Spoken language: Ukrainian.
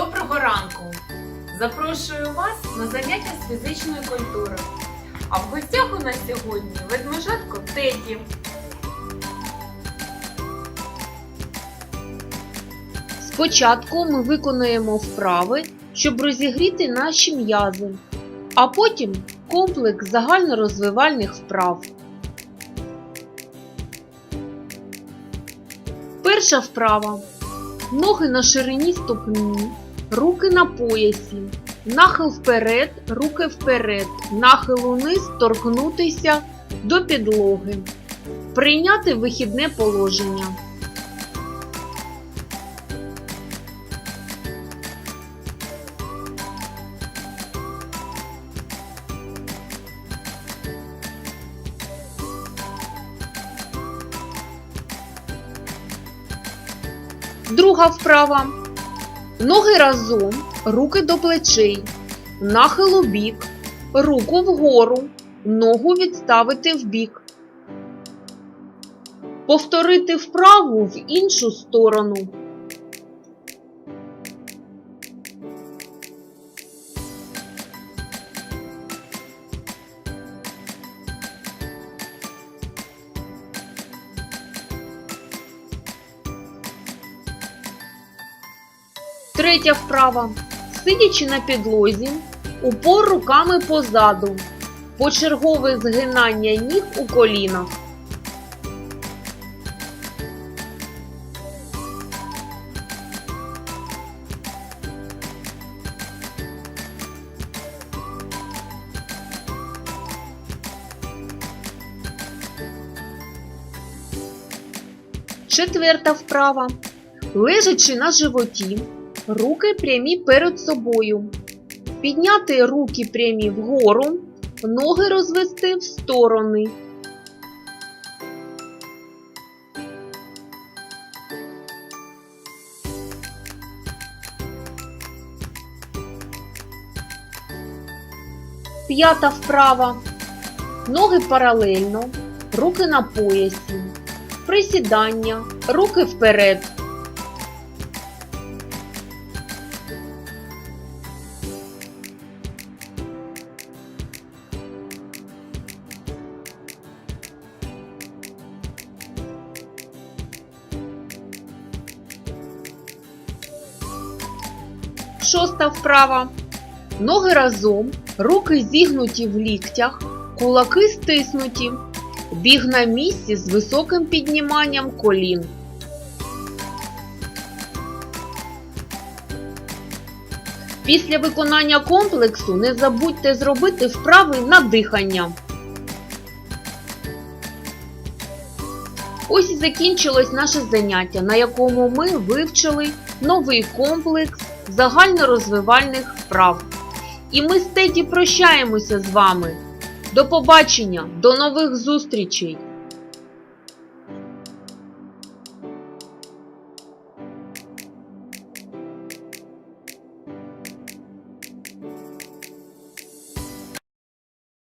Доброго ранку! Запрошую вас на заняття з фізичної культури. А в гостях у нас сьогодні ведмежатко Теді. Спочатку ми виконуємо вправи, щоб розігріти наші м'язи, а потім комплекс загальнорозвивальних вправ. Перша вправа. Ноги на ширині ступні, руки на поясі, нахил вперед, руки вперед, нахил униз торкнутися до підлоги. Прийняти вихідне положення. Друга вправа. Ноги разом, руки до плечей, нахил у бік, руку вгору, ногу відставити вбік. Повторити вправу в іншу сторону. Третя вправа. Сидячи на підлозі, упор руками позаду, почергове згинання ніг у колінах. Четверта вправа. Лежачи на животі, руки прямі перед собою. Підняти руки прямі вгору, ноги розвести в сторони. П'ята вправа. Ноги паралельно, руки на поясі. Присідання, руки вперед. Шоста вправа. Ноги разом, руки зігнуті в ліктях, кулаки стиснуті. Біг на місці з високим підніманням колін. Після виконання комплексу не забудьте зробити вправи на дихання. Ось і закінчилось наше заняття, на якому ми вивчили новий комплекс загальнорозвивальних вправ. І ми з Теді прощаємося з вами. До побачення, до нових зустрічей!